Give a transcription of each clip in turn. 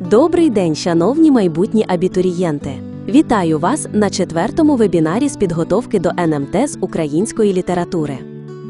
Добрий день, шановні майбутні абітурієнти! Вітаю вас на четвертому вебінарі з підготовки до НМТ з української літератури.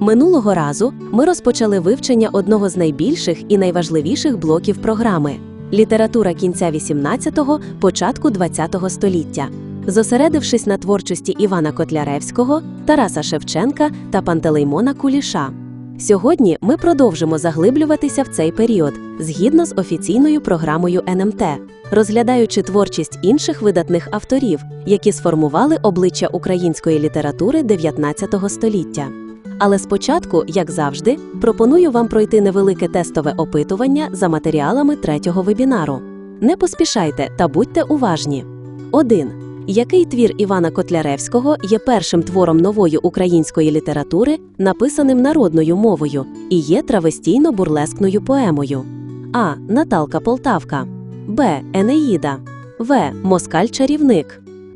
Минулого разу ми розпочали вивчення одного з найбільших і найважливіших блоків програми література кінця 18-го, початку 20-го століття, зосередившись на творчості Івана Котляревського, Тараса Шевченка та Пантелеймона Куліша. Сьогодні ми продовжимо заглиблюватися в цей період згідно з офіційною програмою НМТ, розглядаючи творчість інших видатних авторів, які сформували обличчя української літератури 19 століття. Але спочатку, як завжди, пропоную вам пройти невелике тестове опитування за матеріалами третього вебінару. Не поспішайте та будьте уважні. 1. Який твір Івана Котляревського є першим твором нової української літератури, написаним народною мовою, і є травестійно-бурлескною поемою? А. Наталка Полтавка, Б. Енеїда, В. Москаль-чарівник,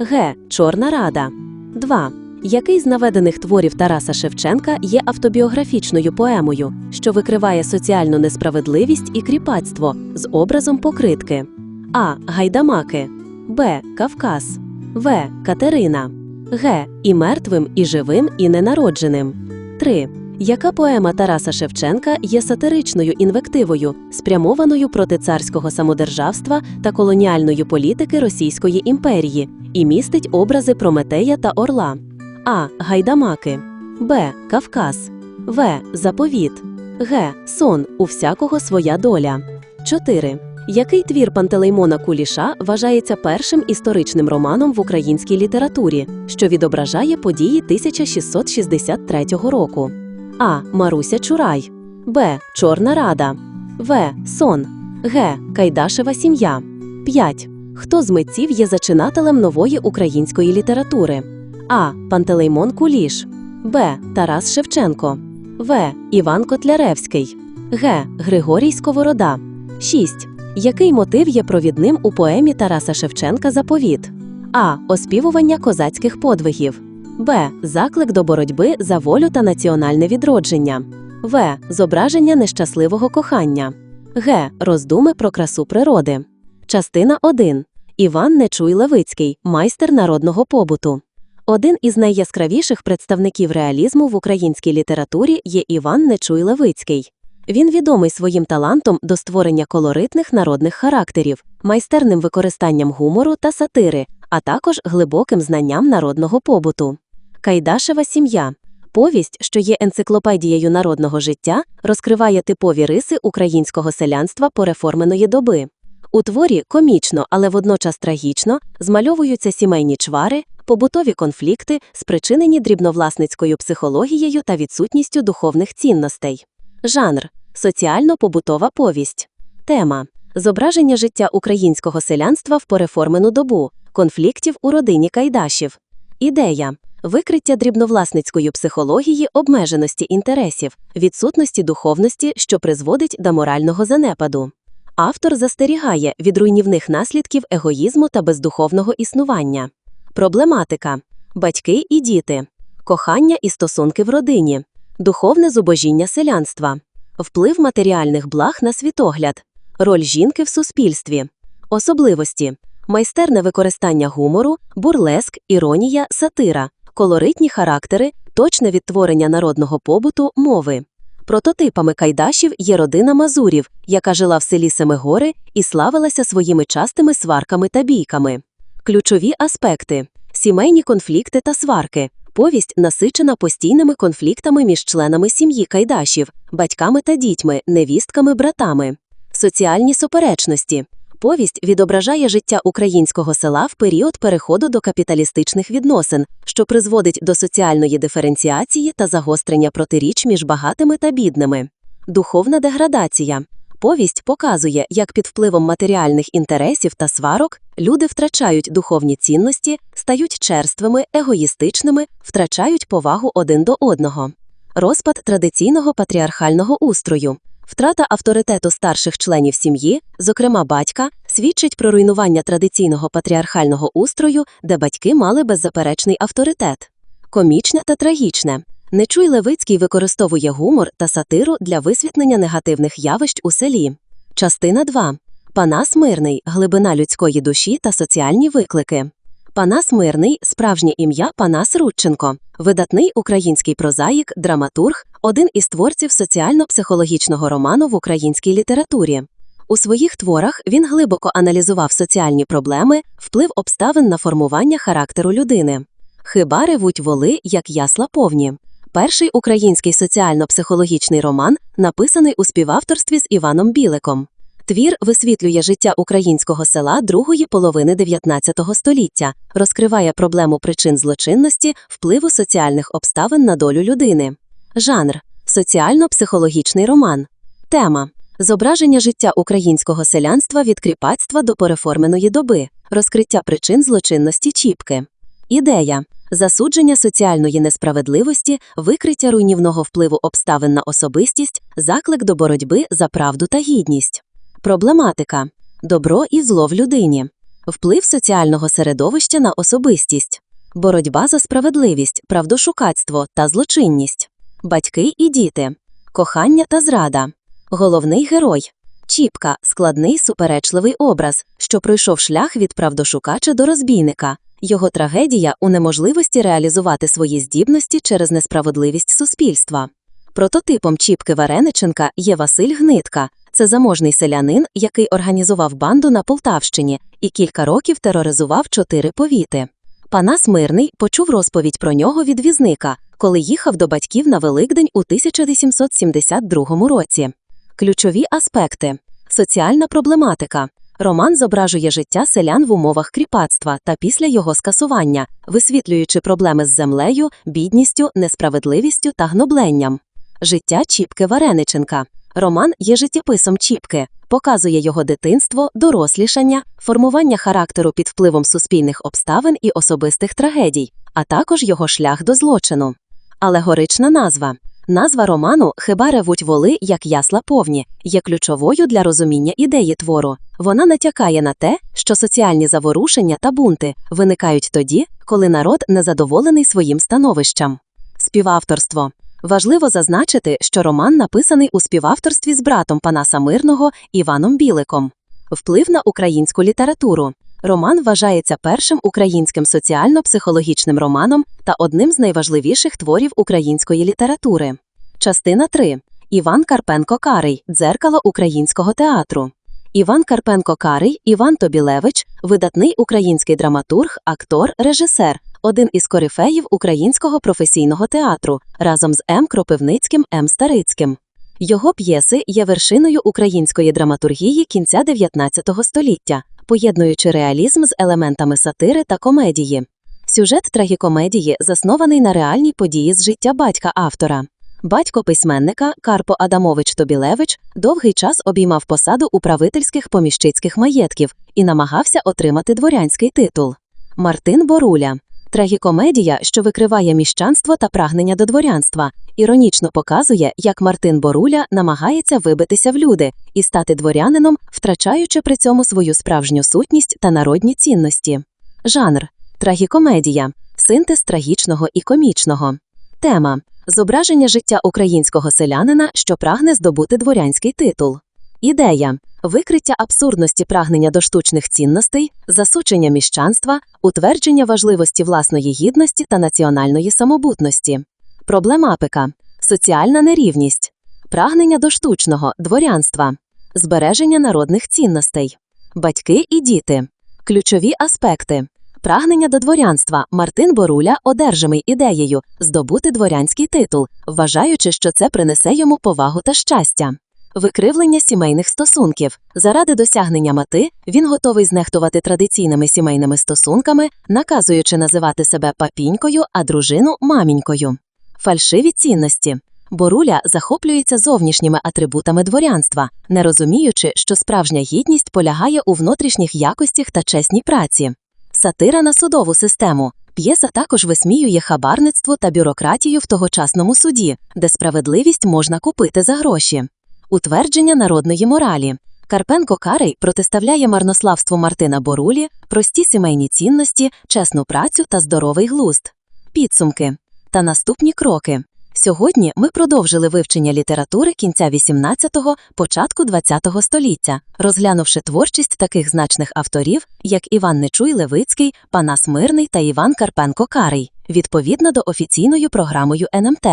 Г. Чорна рада. 2. Який з наведених творів Тараса Шевченка є автобіографічною поемою, що викриває соціальну несправедливість і кріпацтво з образом покритки? А. Гайдамаки, Б. Кавказ, В. Катерина, Г. І мертвим, і живим, і ненародженим. 3. Яка поема Тараса Шевченка є сатиричною інвективою, спрямованою проти царського самодержавства та колоніальної політики Російської імперії, і містить образи Прометея та Орла? А. Гайдамаки, Б. Кавказ, В. Заповіт, Г. Сон. У всякого своя доля. 4. Який твір Пантелеймона Куліша вважається першим історичним романом в українській літературі, що відображає події 1663 року? А. Маруся Чурай, Б. Чорна Рада, В. Сон, Г. Кайдашева сім'я. 5. Хто з митців є зачинателем нової української літератури? А. Пантелеймон Куліш, Б. Тарас Шевченко, В. Іван Котляревський, Г. Григорій Сковорода. 6. Який мотив є провідним у поемі Тараса Шевченка Заповіт? А. Оспівування козацьких подвигів. Б. Заклик до боротьби за волю та національне відродження. В. Зображення нещасливого кохання. Г. Роздуми про красу природи. Частина 1. Іван Нечуй Левицький, майстер народного побуту. Один із найяскравіших представників реалізму в українській літературі є Іван Нечуй Левицький. Він відомий своїм талантом до створення колоритних народних характерів, майстерним використанням гумору та сатири, а також глибоким знанням народного побуту. Кайдашева сім'я. Повість, що є енциклопедією народного життя, розкриває типові риси українського селянства пореформеної доби. У творі комічно, але водночас трагічно змальовуються сімейні чвари, побутові конфлікти, спричинені дрібновласницькою психологією та відсутністю духовних цінностей. Жанр соціально-побутова повість. Тема зображення життя українського селянства в переформену добу, конфліктів у родині Кайдашів. Ідея викриття дрібновласницької психології, обмеженості інтересів, відсутності духовності, що призводить до морального занепаду. Автор застерігає від руйнівних наслідків егоїзму та бездуховного існування. Проблематика батьки і діти, кохання і стосунки в родині, духовне зубожіння селянства, вплив матеріальних благ на світогляд, роль жінки в суспільстві, особливості, майстерне використання гумору, бурлеск, іронія, сатира, колоритні характери, точне відтворення народного побуту, мови. Прототипами кайдашів є родина Мазурів, яка жила в селі Семигори і славилася своїми частими сварками та бійками. Ключові аспекти сімейні конфлікти та сварки. Повість насичена постійними конфліктами між членами сім'ї кайдашів, батьками та дітьми, невістками, братами. Соціальні суперечності. Повість відображає життя українського села в період переходу до капіталістичних відносин, що призводить до соціальної диференціації та загострення протиріч між багатими та бідними. Духовна деградація. Повість показує, як під впливом матеріальних інтересів та сварок люди втрачають духовні цінності, стають черствими, егоїстичними, втрачають повагу один до одного. Розпад традиційного патріархального устрою. Втрата авторитету старших членів сім'ї, зокрема батька, свідчить про руйнування традиційного патріархального устрою, де батьки мали беззаперечний авторитет. Комічне та трагічне. Нечуй Левицький використовує гумор та сатиру для висвітлення негативних явищ у селі. Частина 2. Панас Мирний глибина людської душі та соціальні виклики. Панас Мирний справжнє ім'я Панас Рудченко, видатний український прозаїк, драматург, один із творців соціально-психологічного роману в українській літературі. У своїх творах він глибоко аналізував соціальні проблеми, вплив обставин на формування характеру людини. Хиба ревуть воли, як ясла повні. Перший український соціально-психологічний роман, написаний у співавторстві з Іваном Біликом. Твір висвітлює життя українського села другої половини 19 століття, розкриває проблему причин злочинності, впливу соціальних обставин на долю людини. Жанр соціально-психологічний роман. Тема зображення життя українського селянства від кріпацтва до переформеної доби, розкриття причин злочинності Чіпки. Ідея засудження соціальної несправедливості, викриття руйнівного впливу обставин на особистість, заклик до боротьби за правду та гідність. Проблематика добро і зло в людині, вплив соціального середовища на особистість, боротьба за справедливість, правдошукацтво та злочинність, батьки і діти, кохання та зрада, головний герой. Чіпка складний суперечливий образ, що пройшов шлях від правдошукача до розбійника. Його трагедія у неможливості реалізувати свої здібності через несправедливість суспільства. Прототипом Чіпки Варениченка є Василь Гнитка. Це заможний селянин, який організував банду на Полтавщині і кілька років тероризував чотири повіти. Панас Мирний почув розповідь про нього від візника, коли їхав до батьків на Великдень у 1872 році. Ключові аспекти соціальна проблематика. Роман зображує життя селян в умовах кріпацтва та після його скасування, висвітлюючи проблеми з землею, бідністю, несправедливістю та гнобленням. Життя Чіпки Варениченка. Роман є життєписом Чіпки, показує його дитинство, дорослішання, формування характеру під впливом суспільних обставин і особистих трагедій, а також його шлях до злочину. Алегорична назва. Назва роману Хиба ревуть воли, як ясла повні, є ключовою для розуміння ідеї твору. Вона натякає на те, що соціальні заворушення та бунти виникають тоді, коли народ незадоволений своїм становищем. Співавторство. Важливо зазначити, що роман написаний у співавторстві з братом Панаса Мирного Іваном Біликом. Вплив на українську літературу. Роман вважається першим українським соціально-психологічним романом та одним з найважливіших творів української літератури. Частина 3. Іван Карпенко Карий Дзеркало українського театру. Іван Карпенко Карий Іван Тобілевич видатний український драматург, актор, режисер, один із корифеїв українського професійного театру разом з М. Кропивницьким М. Старицьким. Його п'єси є вершиною української драматургії кінця 19 століття, поєднуючи реалізм з елементами сатири та комедії. Сюжет трагікомедії заснований на реальній події з життя батька автора. Батько письменника Карпо Адамович Тобілевич довгий час обіймав посаду управительських поміщицьких маєтків і намагався отримати дворянський титул. Мартин Боруля трагікомедія, що викриває міщанство та прагнення до дворянства, іронічно показує, як Мартин Боруля намагається вибитися в люди і стати дворянином, втрачаючи при цьому свою справжню сутність та народні цінності. Жанр трагікомедія, синтез трагічного і комічного. Тема зображення життя українського селянина, що прагне здобути дворянський титул. Ідея. Викриття абсурдності прагнення до штучних цінностей, засучення міщанства, утвердження важливості власної гідності та національної самобутності, проблематика, соціальна нерівність, прагнення до штучного дворянства, збереження народних цінностей, батьки і діти, ключові аспекти. Прагнення до дворянства. Мартин Боруля одержимий ідеєю здобути дворянський титул, вважаючи, що це принесе йому повагу та щастя. Викривлення сімейних стосунків. Заради досягнення мети він готовий знехтувати традиційними сімейними стосунками, наказуючи називати себе папінькою, а дружину мамінькою. Фальшиві цінності. Боруля захоплюється зовнішніми атрибутами дворянства, не розуміючи, що справжня гідність полягає у внутрішніх якостях та чесній праці. Сатира на судову систему. П'єса також висміює хабарництво та бюрократію в тогочасному суді, де справедливість можна купити за гроші. Утвердження народної моралі. Карпенко Карий протиставляє марнославству Мартина Борулі, прості сімейні цінності, чесну працю та здоровий глузд. Підсумки та наступні кроки. Сьогодні ми продовжили вивчення літератури кінця 18-го, початку 20-го століття, розглянувши творчість таких значних авторів, як Іван Нечуй Левицький, Панас Мирний та Іван Карпенко Карий, відповідно до офіційною програмою НМТ.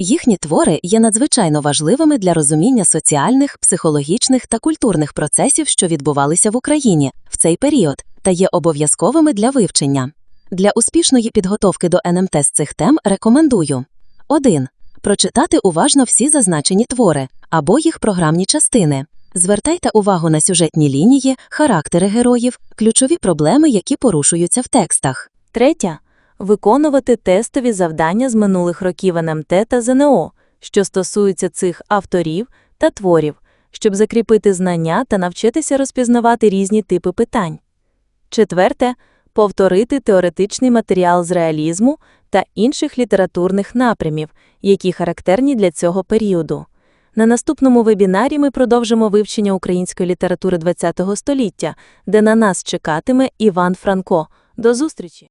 Їхні твори є надзвичайно важливими для розуміння соціальних, психологічних та культурних процесів, що відбувалися в Україні в цей період, та є обов'язковими для вивчення. Для успішної підготовки до НМТ з цих тем рекомендую 1. Прочитати уважно всі зазначені твори або їх програмні частини. Звертайте увагу на сюжетні лінії, характери героїв, ключові проблеми, які порушуються в текстах. Третя виконувати тестові завдання з минулих років НМТ та ЗНО, що стосуються цих авторів та творів, щоб закріпити знання та навчитися розпізнавати різні типи питань. Четверте повторити теоретичний матеріал з реалізму та інших літературних напрямів, які характерні для цього періоду. На наступному вебінарі ми продовжимо вивчення української літератури ХХ століття, де на нас чекатиме Іван Франко. До зустрічі!